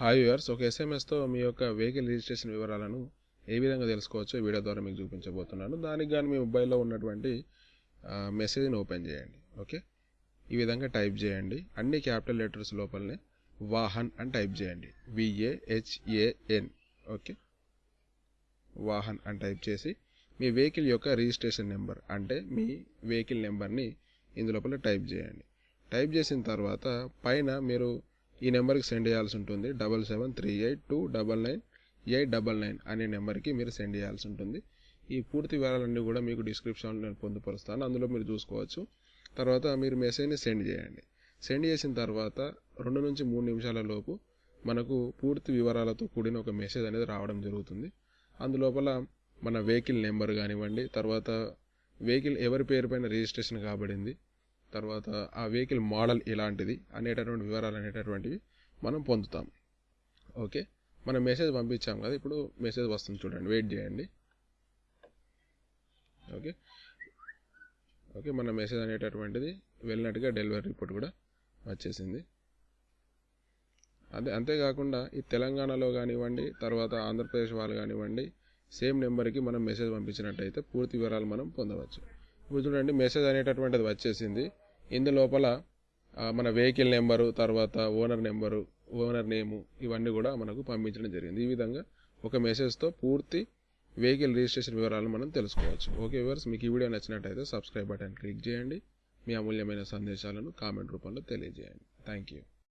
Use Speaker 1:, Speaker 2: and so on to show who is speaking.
Speaker 1: Hi viewers ఒక ఎస్ఎంఎస్తో మీ యొక్క vehicle registration వివరాలను ఏ విధంగా తెలుసుకోవచ్చో వీడియో ద్వారా మీకు చూపించబోతున్నాను. దానికి కానీ మీ మొబైల్లో ఉన్నటువంటి మెసేజ్ని ఓపెన్ చేయండి. ఓకే ఈ విధంగా టైప్ చేయండి. అన్ని క్యాపిటల్ లెటర్స్ లోపలనే వాహన్ అని టైప్ చేయండి. విఏహెచ్ఏఎన్ ఓకే వాహన్ అని టైప్ చేసి మీ వెహికల్ యొక్క రిజిస్ట్రేషన్ నెంబర్ అంటే మీ వెహికల్ నెంబర్ని ఇందులోపల టైప్ చేయండి. టైప్ చేసిన తర్వాత పైన మీరు ఈ నెంబర్కి సెండ్ చేయాల్సి ఉంటుంది double seven three eight two double nine eight double nine అనే నెంబర్కి మీరు సెండ్ చేయాల్సి ఉంటుంది ఈ పూర్తి వివరాలన్నీ కూడా మీకు డిస్క్రిప్షన్లో నేను పొందుపరుస్తాను. అందులో మీరు చూసుకోవచ్చు. తర్వాత మీరు మెసేజ్ని సెండ్ చేయండి. సెండ్ చేసిన తర్వాత రెండు నుంచి మూడు నిమిషాల లోపు మనకు పూర్తి వివరాలతో కూడిన ఒక మెసేజ్ అనేది రావడం జరుగుతుంది. అందులోపల మన వెహికల్ నెంబర్ కానివ్వండి తర్వాత వెహికల్ ఎవరి పేరు పైన రిజిస్ట్రేషన్ కాబడింది తర్వాత ఆ వెహికల్ మోడల్ ఇలాంటిది అనేటటువంటి వివరాలు అనేటటువంటివి మనం పొందుతాం. ఓకే? మనం మెసేజ్ పంపించాం కదా ఇప్పుడు మెసేజ్ వస్తుంది చూడండి వెయిట్ చేయండి. ఓకే? ఓకే మన మెసేజ్ అనేటటువంటిది వెళ్ళినట్టుగా డెలివరీ రిపోర్ట్ కూడా వచ్చేసింది. అదే అంతేకాకుండా ఈ తెలంగాణలో కానివ్వండి తర్వాత ఆంధ్రప్రదేశ్ వాళ్ళు కానివ్వండి సేమ్ నెంబర్కి మనం మెసేజ్ పంపించినట్టయితే పూర్తి వివరాలు మనం పొందవచ్చు. ఇప్పుడు చూడండి మెసేజ్ అనేటటువంటిది వచ్చేసింది. ఇందు లోపల మన వెహికల్ నెంబరు తర్వాత ఓనర్ నెంబరు ఓనర్ నేము ఇవన్నీ కూడా మనకు పంపించడం జరిగింది. ఈ విధంగా ఒక మెసేజ్తో పూర్తి వెహికల్ రిజిస్ట్రేషన్ వివరాలను మనం తెలుసుకోవచ్చు. ఓకే వివర్స్ మీకు ఈ వీడియో నచ్చినట్టయితే సబ్స్క్రైబ్ బటన్ క్లిక్ చేయండి. మీ అమూల్యమైన సందేశాలను కామెంట్ రూపంలో తెలియజేయండి. Thank you